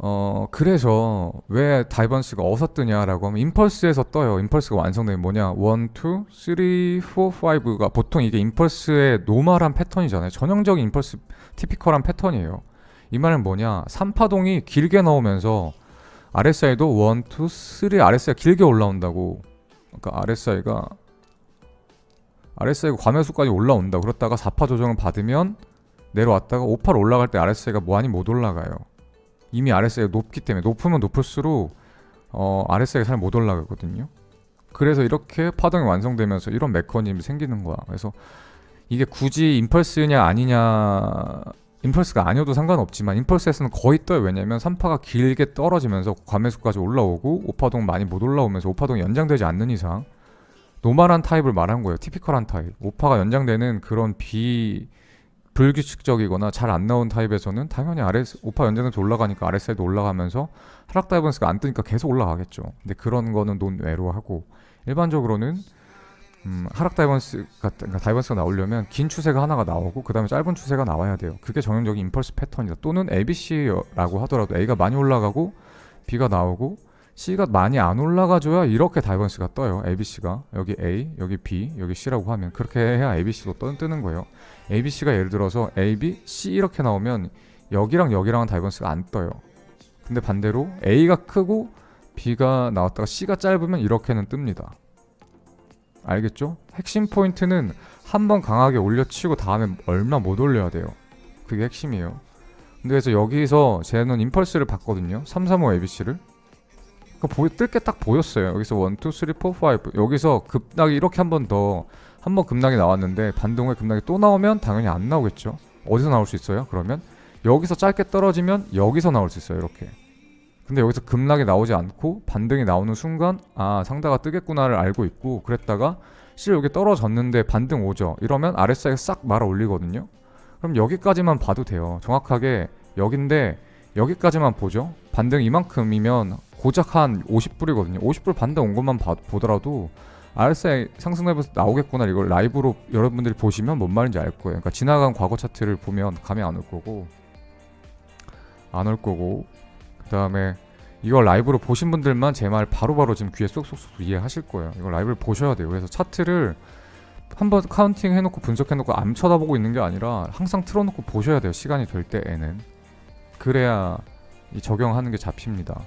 어 그래서 왜 다이번스가 어디서 뜨냐라고 하면 임펄스에서 떠요. 임펄스가 완성되면 뭐냐? 1, 2, 3, 4, 5가 보통 이게 임펄스의 노멀한 패턴이잖아요. 전형적인 임펄스 티피컬한 패턴이에요. 이 말은 뭐냐? 3파동이 길게 나오면서 RSI도 1, 2, 3 RSI가 길게 올라온다고. 그러니까 RSI가 RSI가 과매수까지 올라온다. 그렇다가 4파 조정을 받으면 내려왔다가 5파로 올라갈 때 RSI가 많이 못 올라가요. 이미 RSI가 높기 때문에 높으면 높을수록 어, RSI가 잘 못 올라가거든요. 그래서 이렇게 파동이 완성되면서 이런 메커니즘이 생기는 거야. 그래서 이게 굳이 임펄스냐 아니냐 임펄스가 아니어도 상관없지만 임펄스에서는 거의 떠요. 왜냐면 3파가 길게 떨어지면서 과매수까지 올라오고 5파동 많이 못 올라오면서 5파동이 연장되지 않는 이상 노멀한 타입을 말한 거예요. 티피컬한 타입. 5파가 연장되는 그런 비 불규칙적이거나 잘 안 나온 타입에서는 당연히 RS 5파 연장돼서 올라가니까 RSI도 올라가면서 하락 다이버스가 안 뜨니까 계속 올라가겠죠. 근데 그런 거는 논외로 하고 일반적으로는 음, 하락 다이버스 같은 그러니까 다이버스가 나오려면 긴 추세가 하나가 나오고 그 다음에 짧은 추세가 나와야 돼요. 그게 전형적인 임펄스 패턴이다. 또는 ABC라고 하더라도 A가 많이 올라가고 B가 나오고 C가 많이 안 올라가줘야 이렇게 다이버스가 떠요. ABC가 여기 A, 여기 B, 여기 C라고 하면 그렇게 해야 ABC도 떠, 뜨는 거예요. ABC가 예를 들어서 A, B, C 이렇게 나오면 여기랑 여기랑은 다이버스가 안 떠요. 근데 반대로 A가 크고 B가 나왔다가 C가 짧으면 이렇게는 뜹니다. 알겠죠? 핵심 포인트는 한 번 강하게 올려치고 다음에 얼마 못 올려야 돼요. 그게 핵심이에요. 근데 그래서 여기서 쟤는 임펄스를 봤거든요. 3, 3, 5 ABC를. 그 뜰게 딱 보였어요. 여기서 1, 2, 3, 4, 5 여기서 급락이 이렇게 한 번 더 한 번 급락이 나왔는데 반동의 급락이 또 나오면 당연히 안 나오겠죠. 어디서 나올 수 있어요? 그러면 여기서 짧게 떨어지면 여기서 나올 수 있어요. 이렇게. 근데 여기서 급락이 나오지 않고 반등이 나오는 순간 아 상다가 뜨겠구나를 알고 있고 그랬다가 실 여기 떨어졌는데 반등 오죠. 이러면 RSI가 싹 말아 올리거든요. 그럼 여기까지만 봐도 돼요. 정확하게 여긴데 여기까지만 보죠. 반등 이만큼이면 고작 한 50불이거든요. 50불 반등 온 것만 봐- 보더라도 RSI 상승 레벨에서 나오겠구나 이걸 라이브로 여러분들이 보시면 뭔 말인지 알 거예요. 그러니까 지나간 과거 차트를 보면 감이 안 올 거고 안 올 거고 그 다음에 이걸 라이브로 보신 분들만 제 말 바로바로 지금 귀에 쏙쏙쏙 이해하실 거예요. 이걸 라이브를 보셔야 돼요. 그래서 차트를 한번 카운팅 해놓고 분석해놓고 안 쳐다보고 있는 게 아니라 항상 틀어놓고 보셔야 돼요. 시간이 될 때에는 그래야 이 적용하는 게 잡힙니다.